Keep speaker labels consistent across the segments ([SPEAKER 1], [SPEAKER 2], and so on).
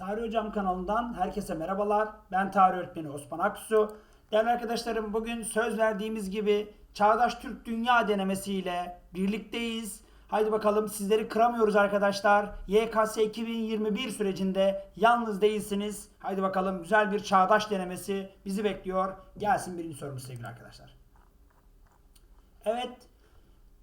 [SPEAKER 1] Tarih Hocam kanalından herkese merhabalar. Ben tarih öğretmeni Osman Aksu. Değerli arkadaşlarım bugün söz verdiğimiz gibi Çağdaş Türk Dünya denemesiyle birlikteyiz. Haydi bakalım sizleri kıramıyoruz arkadaşlar. YKS 2021 sürecinde yalnız değilsiniz. Haydi bakalım güzel bir çağdaş denemesi bizi bekliyor. Gelsin birinci sorumuz sevgili arkadaşlar. Evet.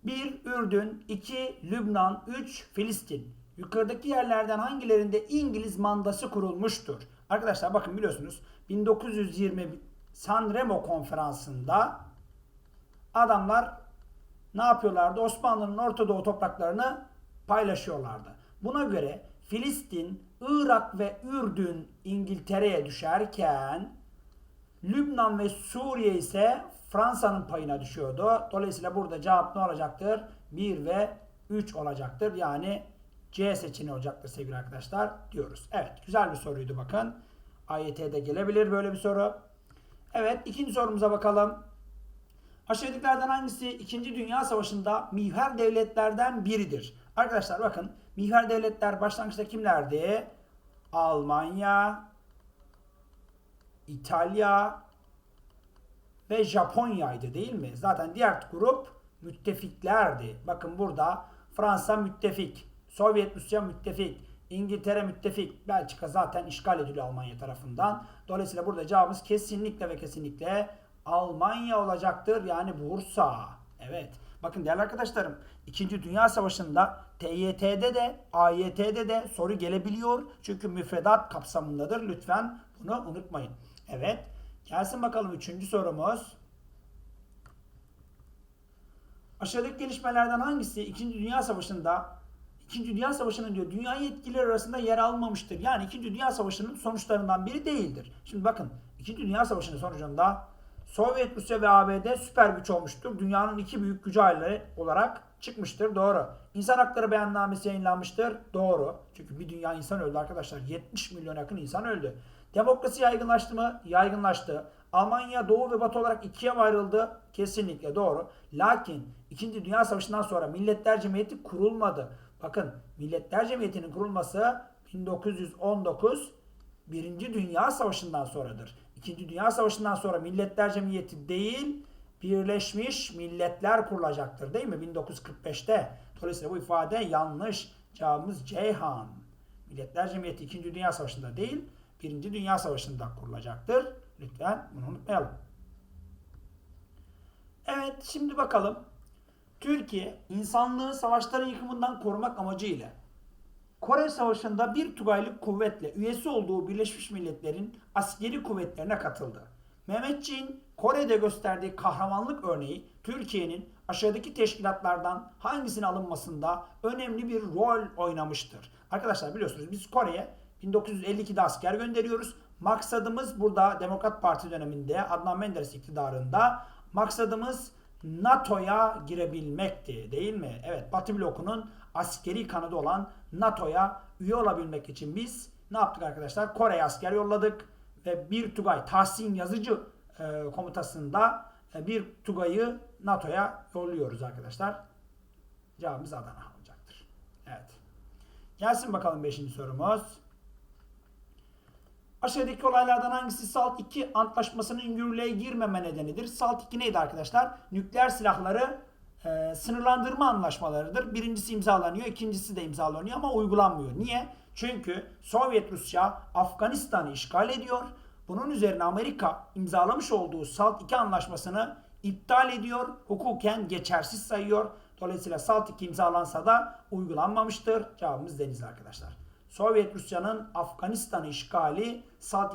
[SPEAKER 1] 1 Ürdün, 2 Lübnan, 3 Filistin. Yukarıdaki yerlerden hangilerinde İngiliz mandası kurulmuştur? Arkadaşlar bakın biliyorsunuz 1920 Sanremo konferansında adamlar ne yapıyorlardı? Osmanlı'nın Orta Doğu topraklarını paylaşıyorlardı. Buna göre Filistin, Irak ve Ürdün İngiltere'ye düşerken Lübnan ve Suriye ise Fransa'nın payına düşüyordu. Dolayısıyla burada cevap ne olacaktır? 1 ve 3 olacaktır. Yani C seçeneği olacaktır sevgili arkadaşlar diyoruz. Evet güzel bir soruydu bakın. AYT'de gelebilir böyle bir soru. Evet ikinci sorumuza bakalım. Aşağıdakilerden hangisi 2. Dünya Savaşı'nda mihver devletlerden biridir? Arkadaşlar bakın mihver devletler başlangıçta kimlerdi? Almanya, İtalya ve Japonya'ydı değil mi? Zaten diğer grup müttefiklerdi. Bakın burada Fransa müttefik, Sovyet Rusya müttefik, İngiltere müttefik, Belçika zaten işgal ediliyor Almanya tarafından. Dolayısıyla burada cevabımız kesinlikle ve kesinlikle Almanya olacaktır. Yani Bursa. Evet. Bakın değerli arkadaşlarım 2. Dünya Savaşı'nda TYT'de de AYT'de de soru gelebiliyor. Çünkü müfredat kapsamındadır. Lütfen bunu unutmayın. Evet. Gelsin bakalım üçüncü sorumuz. Aşağıdaki gelişmelerden hangisi 2. Dünya Savaşı'nda 2. Dünya Savaşı'nın diyor dünya yetkilileri arasında yer almamıştır. Yani 2. Dünya Savaşı'nın sonuçlarından biri değildir. Şimdi bakın 2. Dünya Savaşı'nın sonucunda Sovyet Rusya ve ABD süper güç olmuştur. Dünyanın iki büyük gücü haline olarak çıkmıştır. Doğru. İnsan hakları beyannamesi yayınlanmıştır. Doğru. Çünkü bir dünya insan öldü arkadaşlar. 70 milyon yakın insan öldü. Demokrasi yaygınlaştı mı? Yaygınlaştı. Almanya doğu ve batı olarak ikiye ayrıldı? Kesinlikle doğru. Lakin 2. Dünya Savaşı'ndan sonra Milletler Cemiyeti kurulmadı. Bakın Milletler Cemiyeti'nin kurulması 1919 Birinci Dünya Savaşı'ndan sonradır. İkinci Dünya Savaşı'ndan sonra Milletler Cemiyeti değil Birleşmiş Milletler kurulacaktır değil mi? 1945'te. Dolayısıyla bu ifade yanlış. Cevabımız Ceyhan. Milletler Cemiyeti 2. Dünya Savaşı'nda değil, 1. Dünya Savaşı'nda kurulacaktır. Lütfen bunu unutmayalım. Evet, şimdi bakalım. Türkiye, insanlığı savaşların yıkımından korumak amacıyla Kore Savaşı'nda bir Tugaylık kuvvetle üyesi olduğu Birleşmiş Milletler'in askeri kuvvetlerine katıldı. Mehmetçiğin Kore'de gösterdiği kahramanlık örneği Türkiye'nin aşağıdaki teşkilatlardan hangisine alınmasında önemli bir rol oynamıştır. Arkadaşlar biliyorsunuz biz Kore'ye 1952'de asker gönderiyoruz. Maksadımız burada Demokrat Parti döneminde Adnan Menderes iktidarında maksadımız NATO'ya girebilmekti değil mi? Evet Batı blokunun askeri kanadı olan NATO'ya üye olabilmek için biz ne yaptık arkadaşlar? Kore'ye asker yolladık ve bir Tugay Tahsin Yazıcı e, komutasında e, bir Tugay'ı NATO'ya yolluyoruz arkadaşlar. Cevabımız Adana olacaktır. Evet. Gelsin bakalım 5. sorumuz. Aşağıdaki olaylardan hangisi SALT 2 antlaşmasının yürürlüğe girmeme nedenidir? SALT 2 neydi arkadaşlar? Nükleer silahları e, sınırlandırma anlaşmalarıdır. Birincisi imzalanıyor, ikincisi de imzalanıyor ama uygulanmıyor. Niye? Çünkü Sovyet Rusya Afganistan'ı işgal ediyor. Bunun üzerine Amerika imzalamış olduğu SALT 2 anlaşmasını iptal ediyor, hukuken geçersiz sayıyor. Dolayısıyla SALT 2 imzalansa da uygulanmamıştır. Cevabımız Denizli arkadaşlar. Sovyet Rusya'nın Afganistan'ı işgali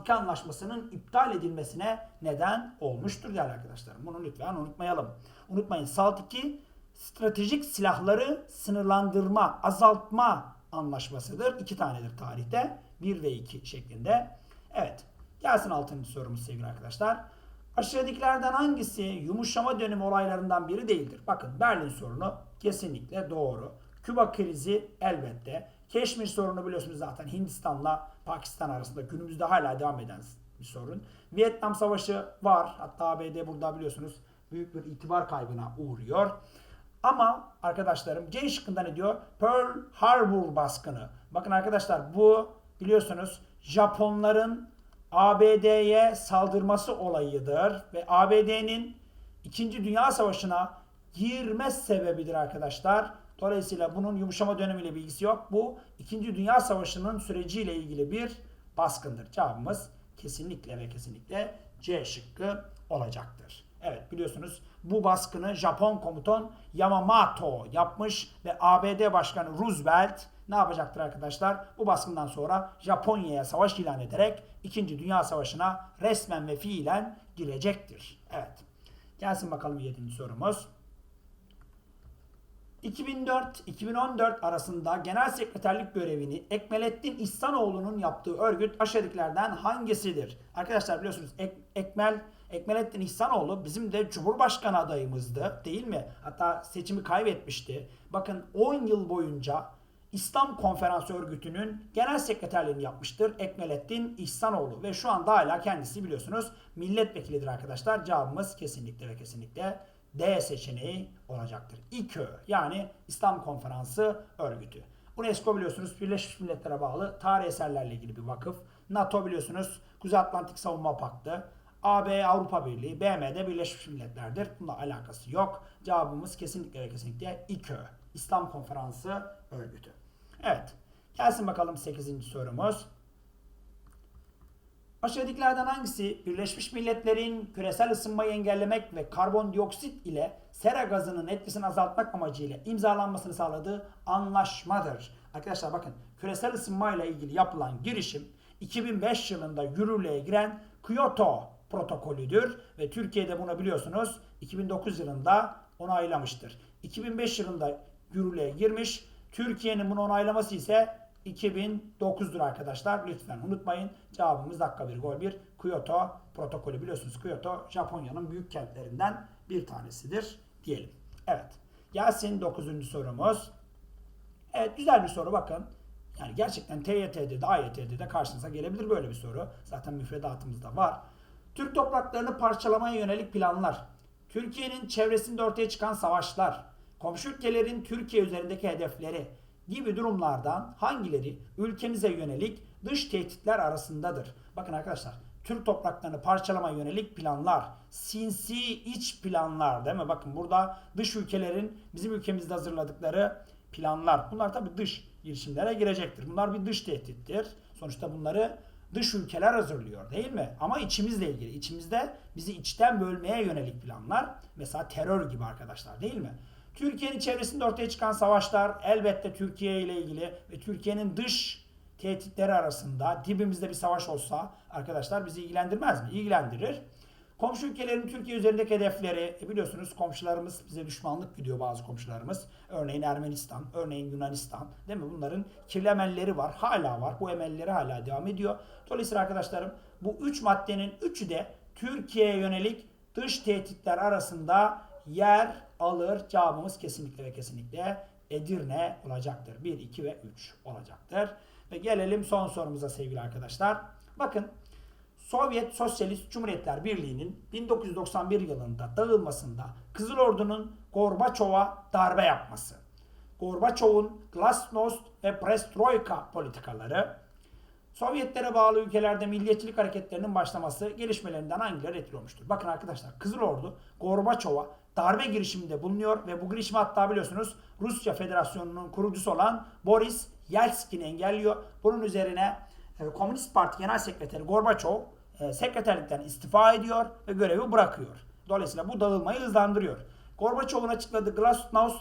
[SPEAKER 1] 2 anlaşmasının iptal edilmesine neden olmuştur değerli arkadaşlar. Bunu lütfen unutmayalım. Unutmayın SALT 2 stratejik silahları sınırlandırma, azaltma anlaşmasıdır. İki tanedir tarihte. 1 ve 2 şeklinde. Evet. Gelsin 6. sorumuz sevgili arkadaşlar. Aşağıdakilerden hangisi yumuşama dönemi olaylarından biri değildir? Bakın Berlin sorunu kesinlikle doğru. Küba krizi elbette. Keşmir sorunu biliyorsunuz zaten Hindistan'la Pakistan arasında günümüzde hala devam eden bir sorun. Vietnam Savaşı var. Hatta ABD burada biliyorsunuz büyük bir itibar kaybına uğruyor. Ama arkadaşlarım C şıkkında ne diyor? Pearl Harbor baskını. Bakın arkadaşlar bu biliyorsunuz Japonların ABD'ye saldırması olayıdır ve ABD'nin 2. Dünya Savaşı'na girme sebebidir arkadaşlar. Dolayısıyla bunun yumuşama dönemiyle bir ilgisi yok. Bu 2. Dünya Savaşı'nın süreciyle ilgili bir baskındır. Cevabımız kesinlikle ve kesinlikle C şıkkı olacaktır. Evet biliyorsunuz bu baskını Japon komutan Yamamoto yapmış ve ABD Başkanı Roosevelt ne yapacaktır arkadaşlar? Bu baskından sonra Japonya'ya savaş ilan ederek 2. Dünya Savaşı'na resmen ve fiilen girecektir. Evet. Gelsin bakalım 7. sorumuz. 2004-2014 arasında genel sekreterlik görevini Ekmelettin İhsanoğlu'nun yaptığı örgüt aşağıdakilerden hangisidir? Arkadaşlar biliyorsunuz Ek- Ekmel Ekmelettin İhsanoğlu bizim de Cumhurbaşkanı adayımızdı değil mi? Hatta seçimi kaybetmişti. Bakın 10 yıl boyunca İslam Konferansı Örgütü'nün genel sekreterliğini yapmıştır Ekmelettin İhsanoğlu ve şu anda hala kendisi biliyorsunuz milletvekilidir arkadaşlar. Cevabımız kesinlikle ve kesinlikle D seçeneği olacaktır. İKÖ yani İslam Konferansı Örgütü. UNESCO biliyorsunuz Birleşmiş Milletler'e bağlı tarih eserlerle ilgili bir vakıf. NATO biliyorsunuz Kuzey Atlantik Savunma Paktı. AB Avrupa Birliği, BM'de Birleşmiş Milletler'dir. Bununla alakası yok. Cevabımız kesinlikle ve kesinlikle İKÖ. İslam Konferansı Örgütü. Evet. Gelsin bakalım 8. sorumuz. Aşağıdakilerden hangisi Birleşmiş Milletler'in küresel ısınmayı engellemek ve karbondioksit ile sera gazının etkisini azaltmak amacıyla imzalanmasını sağladığı anlaşmadır? Arkadaşlar bakın küresel ısınmayla ilgili yapılan girişim 2005 yılında yürürlüğe giren Kyoto protokolüdür ve Türkiye'de bunu biliyorsunuz 2009 yılında onaylamıştır. 2005 yılında yürürlüğe girmiş. Türkiye'nin bunu onaylaması ise 2009'dur arkadaşlar. Lütfen unutmayın. Cevabımız dakika bir gol bir. Kyoto protokolü biliyorsunuz. Kyoto Japonya'nın büyük kentlerinden bir tanesidir diyelim. Evet. Gelsin 9. sorumuz. Evet güzel bir soru bakın. Yani gerçekten TYT'de de AYT'de de karşınıza gelebilir böyle bir soru. Zaten müfredatımızda var. Türk topraklarını parçalamaya yönelik planlar. Türkiye'nin çevresinde ortaya çıkan savaşlar. Komşu ülkelerin Türkiye üzerindeki hedefleri gibi durumlardan hangileri ülkemize yönelik dış tehditler arasındadır? Bakın arkadaşlar Türk topraklarını parçalamaya yönelik planlar, sinsi iç planlar değil mi? Bakın burada dış ülkelerin bizim ülkemizde hazırladıkları planlar. Bunlar tabii dış girişimlere girecektir. Bunlar bir dış tehdittir. Sonuçta bunları dış ülkeler hazırlıyor değil mi? Ama içimizle ilgili. İçimizde bizi içten bölmeye yönelik planlar. Mesela terör gibi arkadaşlar değil mi? Türkiye'nin çevresinde ortaya çıkan savaşlar elbette Türkiye ile ilgili ve Türkiye'nin dış tehditleri arasında dibimizde bir savaş olsa arkadaşlar bizi ilgilendirmez mi? İlgilendirir. Komşu ülkelerin Türkiye üzerindeki hedefleri e biliyorsunuz komşularımız bize düşmanlık gidiyor bazı komşularımız. Örneğin Ermenistan, örneğin Yunanistan değil mi? Bunların kirli emelleri var. Hala var. Bu emelleri hala devam ediyor. Dolayısıyla arkadaşlarım bu üç maddenin üçü de Türkiye'ye yönelik dış tehditler arasında yer alır. Cevabımız kesinlikle ve kesinlikle Edirne olacaktır. 1, 2 ve 3 olacaktır. Ve gelelim son sorumuza sevgili arkadaşlar. Bakın Sovyet Sosyalist Cumhuriyetler Birliği'nin 1991 yılında dağılmasında Kızıl Ordu'nun Gorbaçov'a darbe yapması, Gorbaçov'un Glasnost ve Perestroika politikaları, Sovyetlere bağlı ülkelerde milliyetçilik hareketlerinin başlaması gelişmelerinden hangileri etkili olmuştur? Bakın arkadaşlar Kızıl Ordu Gorbaçov'a darbe girişiminde bulunuyor ve bu girişimi hatta biliyorsunuz Rusya Federasyonu'nun kurucusu olan Boris Yeltsin engelliyor. Bunun üzerine e, Komünist Parti Genel Sekreteri Gorbaçov e, sekreterlikten istifa ediyor ve görevi bırakıyor. Dolayısıyla bu dağılmayı hızlandırıyor. Gorbaçov'un açıkladığı Glasnost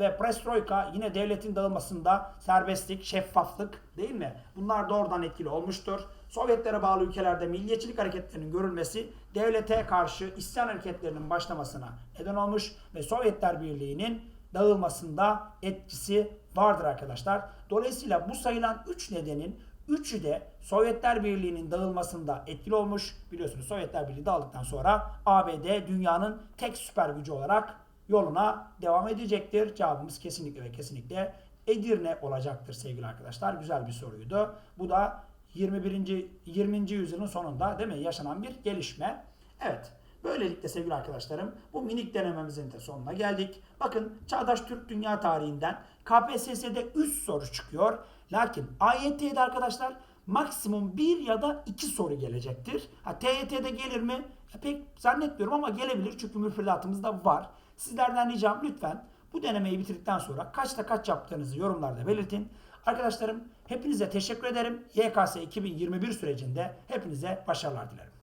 [SPEAKER 1] ve Perestroika yine devletin dağılmasında serbestlik, şeffaflık değil mi? Bunlar doğrudan etkili olmuştur. Sovyetlere bağlı ülkelerde milliyetçilik hareketlerinin görülmesi devlete karşı isyan hareketlerinin başlamasına neden olmuş ve Sovyetler Birliği'nin dağılmasında etkisi vardır arkadaşlar. Dolayısıyla bu sayılan 3 nedenin üçü de Sovyetler Birliği'nin dağılmasında etkili olmuş. Biliyorsunuz Sovyetler Birliği dağıldıktan sonra ABD dünyanın tek süper gücü olarak yoluna devam edecektir. Cevabımız kesinlikle ve kesinlikle Edirne olacaktır sevgili arkadaşlar. Güzel bir soruydu. Bu da 21. 20. yüzyılın sonunda değil mi yaşanan bir gelişme. Evet. Böylelikle sevgili arkadaşlarım bu minik denememizin de sonuna geldik. Bakın Çağdaş Türk Dünya Tarihinden KPSS'de 3 soru çıkıyor. Lakin AYT'de arkadaşlar maksimum bir ya da iki soru gelecektir. Ha, TYT'de gelir mi? E, pek zannetmiyorum ama gelebilir çünkü müfredatımız da var. Sizlerden ricam lütfen bu denemeyi bitirdikten sonra kaçta kaç yaptığınızı yorumlarda belirtin. Arkadaşlarım hepinize teşekkür ederim. YKS 2021 sürecinde hepinize başarılar dilerim.